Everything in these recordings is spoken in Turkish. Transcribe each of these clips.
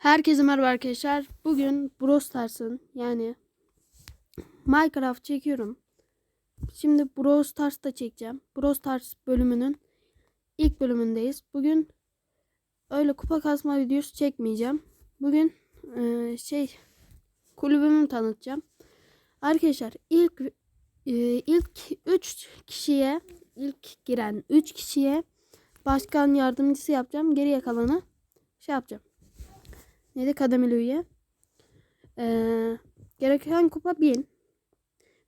Herkese merhaba arkadaşlar. Bugün Brawl Stars'ın yani Minecraft çekiyorum. Şimdi Brawl Stars da çekeceğim. Brawl Stars bölümünün ilk bölümündeyiz. Bugün öyle kupa kasma videosu çekmeyeceğim. Bugün eee, şey kulübümü tanıtacağım. Arkadaşlar ilk eee, ilk 3 kişiye ilk giren 3 kişiye başkan yardımcısı yapacağım. Geriye kalanı şey yapacağım. Neydi kademeli üye? Ee, gereken kupa 1000.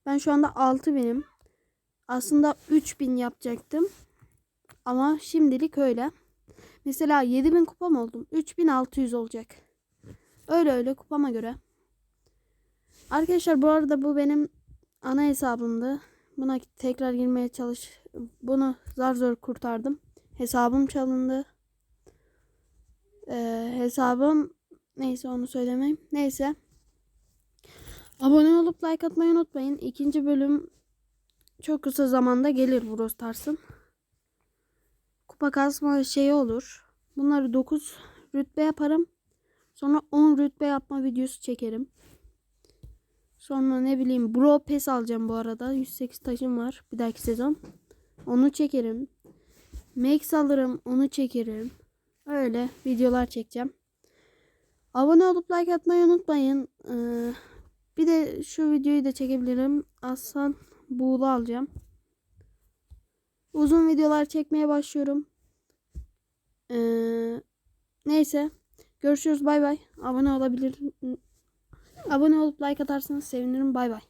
Ben şu anda 6000'im. Aslında 3000 yapacaktım. Ama şimdilik öyle. Mesela 7000 kupam oldum. 3600 olacak. Öyle öyle kupama göre. Arkadaşlar bu arada bu benim ana hesabımdı. Buna tekrar girmeye çalış. Bunu zar zor kurtardım. Hesabım çalındı. Ee, hesabım Neyse onu söylemeyeyim. Neyse. Abone olup like atmayı unutmayın. İkinci bölüm çok kısa zamanda gelir Brawl Stars'ın. Kupa kasma şeyi olur. Bunları 9 rütbe yaparım. Sonra 10 rütbe yapma videosu çekerim. Sonra ne bileyim Bro Pass alacağım bu arada. 108 taşım var bir dahaki sezon. Onu çekerim. Max alırım onu çekerim. Öyle videolar çekeceğim. Abone olup like atmayı unutmayın. Ee, bir de şu videoyu da çekebilirim. Aslan buğulu alacağım. Uzun videolar çekmeye başlıyorum. Ee, neyse. Görüşürüz bay bay. Abone olabilir. Abone olup like atarsanız sevinirim. Bay bay.